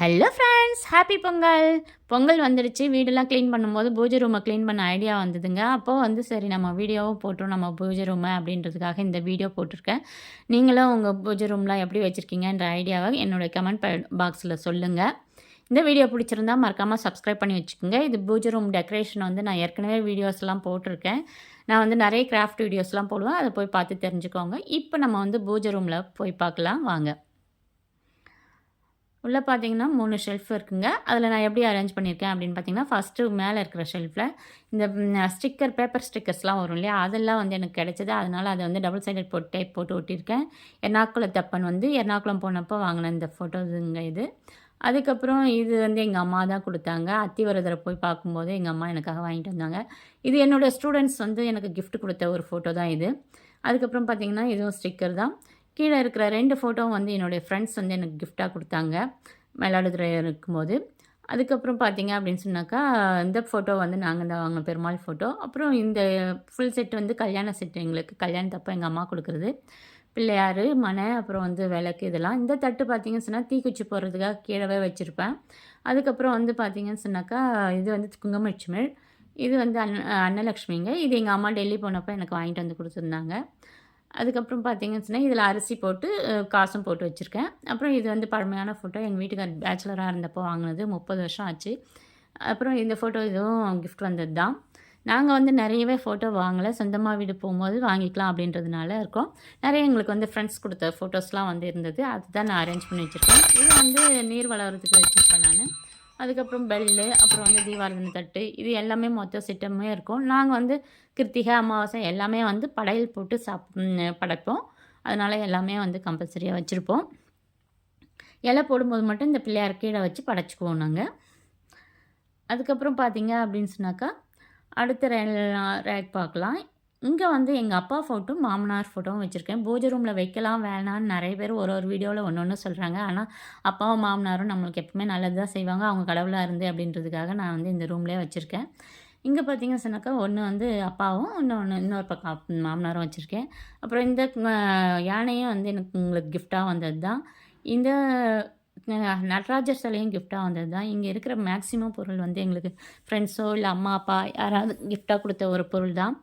Hello friends happy Pongal Pongal வந்துடுச்சு வீடெல்லாம் clean பண்ணும்போது பூஜை ரூமை க்ளீன் பண்ண ஐடியா வந்ததுங்க. அப்போது வந்து சரி நம்ம வீடியோவும் போட்டோம். நம்ம பூஜை ரூமை அப்படின்றதுக்காக இந்த வீடியோ போட்டிருக்கேன். நீங்களும் உங்கள் பூஜை ரூம்லாம் எப்படி வச்சுருக்கீங்கன்ற ஐடியாவை என்னுடைய கமெண்ட் பாக்ஸில் சொல்லுங்கள் இந்த வீடியோ பிடிச்சிருந்தா மறக்காமல் சப்ஸ்கிரைப் பண்ணி வச்சுக்கோங்க. இது பூஜை ரூம் டெக்கரேஷன் வந்து நான் ஏற்கனவே வீடியோஸ்லாம் போட்டிருக்கேன். நான் வந்து நிறைய கிராஃப்ட் வீடியோஸ்லாம் போடுவேன். அதை போய் பார்த்து தெரிஞ்சுக்கோங்க. இப்போ நம்ம வந்து பூஜை ரூமில் போய் பார்க்கலாம். வாங்க. உள்ளே பார்த்தீங்கன்னா மூணு ஷெல்ஃப் இருக்குங்க. அதில் நான் எப்படி அரேஞ்ச் பண்ணியிருக்கேன் அப்படின்னு பார்த்தீங்கன்னா ஃபஸ்ட்டு மேலே இருக்கிற ஷெல்ஃபில் இந்த ஸ்டிக்கர் பேப்பர் ஸ்டிக்கர்ஸ்லாம் வரும் இல்லையா? அதெல்லாம் வந்து எனக்கு கிடைச்சது. அதனால் அதை வந்து டபுள் சைடட் போட்டு டைப் போட்டு ஒட்டியிருக்கேன். எர்ணாக்குளம் தப்பன் வந்து எர்ணாகுளம் போனப்போ வாங்கின இந்த ஃபோட்டோஸுங்க இது. அதுக்கப்புறம் இது வந்து எங்கள் அம்மா தான் கொடுத்தாங்க. அத்திவரதரை போய் பார்க்கும்போது எங்கள் அம்மா எனக்காக வாங்கிட்டு வந்தாங்க. இது என்னோடய ஸ்டூடெண்ட்ஸ் வந்து எனக்கு கிஃப்ட் கொடுத்த ஒரு ஃபோட்டோ தான் இது. அதுக்கப்புறம் பார்த்திங்கன்னா இதுவும் ஸ்டிக்கர் தான். கீழே இருக்கிற ரெண்டு ஃபோட்டோவும் வந்து என்னுடைய ஃப்ரெண்ட்ஸ் வந்து எனக்கு கிஃப்டாக கொடுத்தாங்க. மயிலாடுதுறை இருக்கும்போது. அதுக்கப்புறம் பார்த்தீங்க அப்படின்னு சொன்னாக்கா இந்த ஃபோட்டோ வந்து நாங்கள் தான் வாங்கின பெருமாள் ஃபோட்டோ அப்புறம் இந்த ஃபுல் செட் வந்து கல்யாண செட் எங்களுக்கு. கல்யாணத்தப்போ எங்கள் அம்மா கொடுக்குறது. பிள்ளையார் மனை அப்புறம் வந்து விளக்கு இதெல்லாம். இந்த தட்டு பார்த்தீங்கன்னு சொன்னால் தீக்குச்சி போடுறதுக்காக கீழவே வச்சுருப்பேன். அதுக்கப்புறம் வந்து பார்த்தீங்கன்னு சொன்னாக்கா இது வந்து குங்குமச்சிமிழ் இது வந்து அன் அன்னலக்ஷ்மிங்க. இது எங்கள் அம்மா டெல்லி போனப்போ எனக்கு வாங்கிட்டு வந்து கொடுத்துருந்தாங்க. அதுக்கப்புறம் பார்த்தீங்கன்னு சொன்னால் இதில் அரிசி போட்டு காசும் போட்டு வச்சுருக்கேன். அப்புறம் இது வந்து பழமையான ஃபோட்டோ எங்கள் வீட்டுக்கார் பேச்சுலராக இருந்தப்போ வாங்கினது. முப்பது வருஷம் ஆச்சு. அப்புறம் இந்த ஃபோட்டோ இதுவும் கிஃப்ட் வந்தது தான் நாங்கள் வந்து நிறையவே ஃபோட்டோ வாங்கலை. சொந்தமாக வீடு போகும்போது வாங்கிக்கலாம் அப்படின்றதுனால இருக்கோம். நிறைய எங்களுக்கு வந்து ஃப்ரெண்ட்ஸ் கொடுத்த ஃபோட்டோஸ்லாம் வந்து இருந்தது. அதுதான் நான் அரேஞ்ச் பண்ணி வச்சுருக்கேன். இது வந்து நீர் வளர்கிறதுக்கு வச்சுருப்பேன் நான். அதுக்கப்புறம் பெல்லு அப்புறம் வந்து தீபாவளி தட்டு இது எல்லாமே மொத்த சிட்டமே இருக்கும். நாங்கள் வந்து கிருத்திகை அமாவாசை எல்லாமே வந்து படையல் போட்டு சாப் படைப்போம். அதனால் எல்லாமே வந்து கம்பல்சரியாக வச்சுருப்போம். இலை போடும்போது மட்டும் இந்த பிள்ளையார் கீழே வச்சு படைச்சிக்குவோம் நாங்கள் அதுக்கப்புறம் பார்த்தீங்க அப்படின்னு சொன்னாக்கா அடுத்த ரேக் பார்க்கலாம். இங்கே வந்து எங்கள் அப்பா ஃபோட்டோ மாமனார் ஃபோட்டோவும் வச்சுருக்கேன். பூஜை ரூமில் வைக்கலாம் வேணான்னு நிறைய பேர் ஒரு ஒரு வீடியோவில் ஒன்று ஒன்று சொல்கிறாங்க ஆனால் அப்பாவும் மாமனாரும் நம்மளுக்கு எப்பவுமே நல்லது தான் செய்வாங்க. அவங்க கடவுளாக இருந்து அப்படின்றதுக்காக நான் வந்து இந்த ரூம்லேயே வச்சுருக்கேன். இங்கே பார்த்தீங்கன்னு சொன்னாக்கா ஒன்று வந்து அப்பாவும் இன்னொன்று இன்னொரு பக்கம் மாமனாரும் வச்சுருக்கேன். அப்புறம் இந்த யானையும் வந்து எனக்கு உங்களுக்கு கிஃப்டாக வந்தது தான் இந்த நடராஜர் சிலையும் கிஃப்டாக வந்தது தான் இங்கே இருக்கிற மேக்ஸிமம் பொருள் வந்து எங்களுக்கு ஃப்ரெண்ட்ஸோ இல்லை அம்மா அப்பா யாராவது கிஃப்டாக கொடுத்த ஒரு பொருள் தான்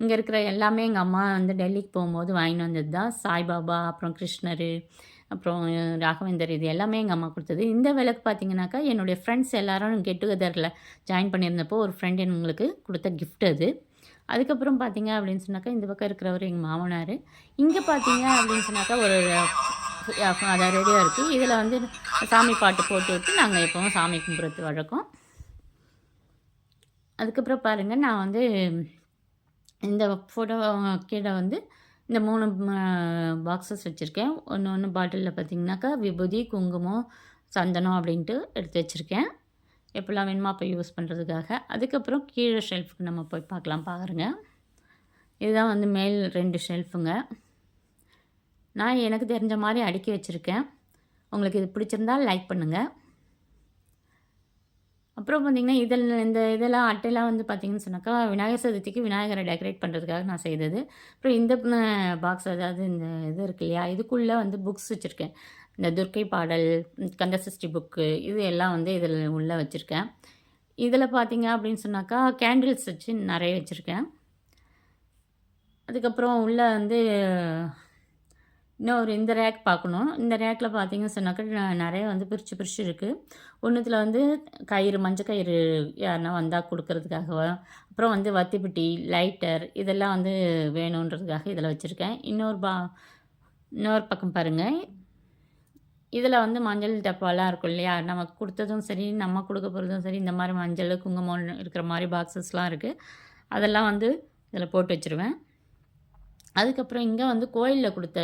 இங்கே இருக்கிற எல்லாமே எங்கள் அம்மா வந்து டெல்லிக்கு போகும்போது வாங்கிட்டு வந்தது தான். சாய்பாபா அப்புறம் கிருஷ்ணர் அப்புறம் ராகவேந்தர் இது எல்லாமே எங்கள் அம்மா கொடுத்தது. இந்த விளக்கு பார்த்தீங்கன்னாக்கா என்னுடைய ஃப்ரெண்ட்ஸ் எல்லோரும் கெட் டுகெதரில் ஜாயின் பண்ணியிருந்தப்போ ஒரு ஃப்ரெண்ட் எங்களுக்கு கொடுத்த கிஃப்ட் அது. அதுக்கப்புறம் பார்த்தீங்க அப்படின்னு சொன்னாக்கா இந்த பக்கம் இருக்கிறவர் எங்கள் மாமனார். இங்கே பார்த்தீங்க அப்படின்னு சொன்னாக்கா ஒரு அதை ரெடியாக இருக்குது இதில் வந்து சாமி பாட்டு போட்டு விட்டு நாங்கள் எப்போவும் சாமி கும்பிட்றது வழக்கம். அதுக்கப்புறம் பாருங்கள் நான் வந்து இந்த ஃபோட்டோ கீழே வந்து இந்த மூணு பாக்ஸஸ் வச்சுருக்கேன். ஒன்று ஒன்று பாட்டிலில் பார்த்திங்கனாக்கா விபூதி குங்குமம் சந்தனம் அப்படின்ட்டு எடுத்து வச்சுருக்கேன். எப்படிலாம் வேணுமோ அப்போ யூஸ் பண்ணுறதுக்காக அதுக்கப்புறம் கீழே ஷெல்ஃபுக்கு நம்ம போய் பார்க்கலாம் பாருங்க. இதுதான் வந்து மேல் ரெண்டு ஷெல்ஃபுங்க நான் எனக்கு தெரிஞ்ச மாதிரி அடுக்கி வச்சுருக்கேன். உங்களுக்கு இது பிடிச்சிருந்தால் லைக் பண்ணுங்கள் அப்புறம் பார்த்திங்கன்னா இதில் இந்த இதெல்லாம் அட்டையெல்லாம் வந்து பார்த்திங்கன்னு சொன்னாக்கா விநாயகர் சதுர்த்திக்கு விநாயகரை டெக்கரேட் பண்ணுறதுக்காக நான் செய்தது. அப்புறம் இந்த பாக்ஸ் அதாவது இந்த இது இருக்கு இல்லையா இதுக்குள்ளே வந்து புக்ஸ் வச்சுருக்கேன். இந்த துர்க்கை பாடல் கந்தசஷ்டி புக்கு இது எல்லாம் வந்து இதில் உள்ளே வச்சுருக்கேன். இதில் பார்த்தீங்க அப்படின்னு சொன்னாக்கா கேண்டில்ஸ் வச்சு நிறைய வச்சுருக்கேன். அதுக்கப்புறம் உள்ளே வந்து இன்னொரு இந்த ரேக் பார்க்கணும். இந்த ரேக்கில் பார்த்தீங்கன்னு சொன்னாக்கா நிறைய வந்து பிரித்து பிரித்து இருக்குது ஒன்றுத்தில் வந்து கயிறு மஞ்சள் கயிறு யாருன்னா வந்தால் கொடுக்கறதுக்காக அப்புறம் வந்து வத்திப்பட்டி லைட்டர் இதெல்லாம் வந்து வேணுன்றதுக்காக இதில் வச்சுருக்கேன். இன்னொரு பா இன்னொரு பக்கம் பாருங்கள் இதில் வந்து மஞ்சள் டப்பாலாம் இருக்கும் இல்லையா? நமக்கு கொடுத்ததும் சரி நம்ம கொடுக்க போகிறதும் சரி இந்த மாதிரி மஞ்சள் குங்குமம் இருக்கிற மாதிரி பாக்ஸஸ்லாம் இருக்குது அதெல்லாம் வந்து இதில் போட்டு வச்சுருவேன். அதுக்கப்புறம் இங்கே வந்து கோயிலில் கொடுத்த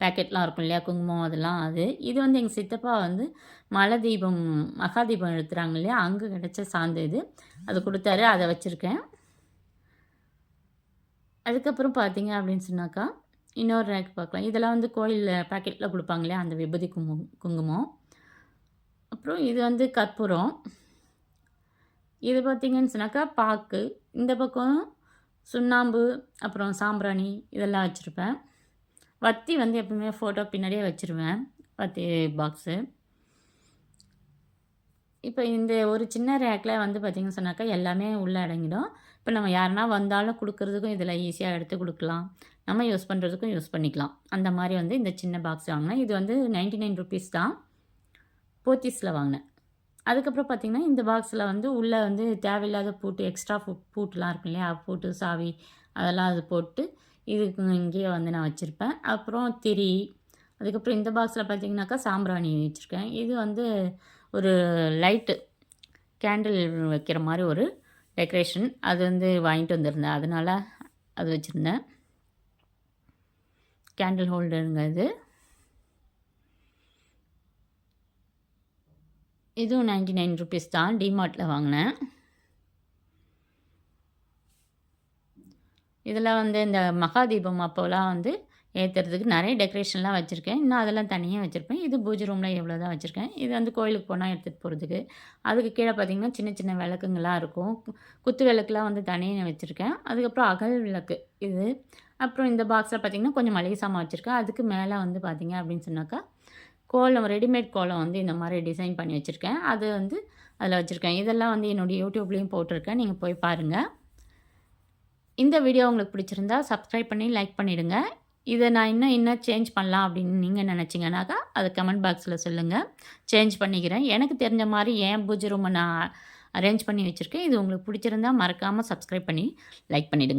பேக்கெட்லாம் இருக்கும் இல்லையா? குங்குமம் அதெல்லாம் அது. இது வந்து எங்கள் சித்தப்பா வந்து மலை தீபம் மகா தீபம் எடுத்துகிறாங்க இல்லையா? அங்கே கிடச்ச சார்ந்த இது. அது கொடுத்தாரு அதை வச்சுருக்கேன். அதுக்கப்புறம் பார்த்தீங்க அப்படின்னு சொன்னாக்கா இன்னொரு ரேக் பார்க்கலாம். இதெல்லாம் வந்து கோயிலில் பேக்கெட்டில் கொடுப்பாங்க இல்லையா? அந்த விபதி குங்கு குங்குமம். அப்புறம் இது வந்து கற்பூரம். இது பார்த்திங்கன்னு சொன்னாக்கா பாக்கு. இந்த பக்கம் சுண்ணாம்பு அப்புறம் சாம்பிராணி இதெல்லாம் வச்சுருப்பேன். வத்தி வந்து எப்பவுமே ஃபோட்டோ பின்னாடியே வச்சுருவேன். வத்தி பாக்ஸு இப்போ இந்த ஒரு சின்ன ரேக்கில் வந்து பார்த்திங்கன்னு சொன்னாக்கா எல்லாமே உள்ளே அடங்கிடும். இப்போ நம்ம யாருனா வந்தாலும் கொடுக்குறதுக்கும் இதில் ஈஸியாக எடுத்து கொடுக்கலாம். நம்ம யூஸ் பண்ணுறதுக்கும் யூஸ் பண்ணிக்கலாம். அந்த மாதிரி வந்து இந்த சின்ன பாக்ஸ் வாங்கினேன். இது வந்து நைன்டி நைன் ருபீஸ் தான். போத்தீஸில் வாங்கினேன். அதுக்கப்புறம் பார்த்திங்கன்னா இந்த பாக்ஸில் வந்து உள்ளே வந்து தேவையில்லாத பூட்டு எக்ஸ்ட்ரா பூ பூட்டுலாம் இருக்கும் இல்லையா? பூட்டு சாவி அதெல்லாம் அது போட்டு இதுக்கு இங்கேயே வந்து நான் வச்சுருப்பேன். அப்புறம் திரி அதுக்கப்புறம் இந்த பாக்ஸில் பார்த்திங்கனாக்கா சாம்பிராணி வச்சுருக்கேன். இது வந்து ஒரு லைட்டு கேண்டில் வைக்கிற மாதிரி ஒரு டெக்கரேஷன் அது வந்து வாங்கிட்டு வந்திருந்தேன். அதனால் அது வச்சுருந்தேன். கேண்டில் ஹோல்டருங்க இது. இதுவும் நைன்டி நைன் ருபீஸ் தான் டிமார்ட்டில் வாங்கினேன். இதெல்லாம் வந்து இந்த மகாதீபம் அப்போலாம் வந்து ஏற்றுறதுக்கு நிறைய டெக்கரேஷன்லாம் வச்சுருக்கேன். இன்னும் அதெல்லாம் தனியாக வச்சுருப்பேன். இது பூஜை ரூமில் எவ்வளோ தான் வச்சுருக்கேன். இது வந்து கோயிலுக்கு போனால் எடுத்துகிட்டு போகிறதுக்கு அதுக்கு கீழே பார்த்திங்கன்னா சின்ன சின்ன விளக்குங்கள்லாம் இருக்கும். குத்து விளக்குலாம் வந்து தனியாக வச்சுருக்கேன். அதுக்கப்புறம் அகல் விளக்கு இது. அப்புறம் இந்த பாக்ஸில் பார்த்திங்கன்னா கொஞ்சம் மளிகை சாமான் வச்சுருக்கேன். அதுக்கு மேலே வந்து பார்த்திங்க அப்படின்னு சொன்னாக்கா கோலம் ரெடிமேட் கோலம் வந்து இந்த மாதிரி டிசைன் பண்ணி வச்சுருக்கேன். அது வந்து அதில் வச்சுருக்கேன். இதெல்லாம் வந்து என்னுடைய யூடியூப்லேயும் போட்டிருக்கேன். நீங்கள் போய் பாருங்கள் இந்த வீடியோ உங்களுக்கு பிடிச்சிருந்தா சப்ஸ்கிரைப் பண்ணி லைக் பண்ணிவிடுங்க இதை நான் இன்னும் என்ன சேஞ்ச் பண்ணலாம் அப்படின்னு நீங்கள் நினச்சிங்கனாக்கா அது கமெண்ட் பாக்ஸில் சொல்லுங்கள் சேஞ்ச் பண்ணிக்கிறேன். எனக்கு தெரிஞ்ச மாதிரி ஏன் பூஜை ரூமை நான் அரேஞ்ச் பண்ணி வச்சுருக்கேன். இது உங்களுக்கு பிடிச்சிருந்தா மறக்காமல் சப்ஸ்கிரைப் பண்ணி லைக் பண்ணிவிடுங்க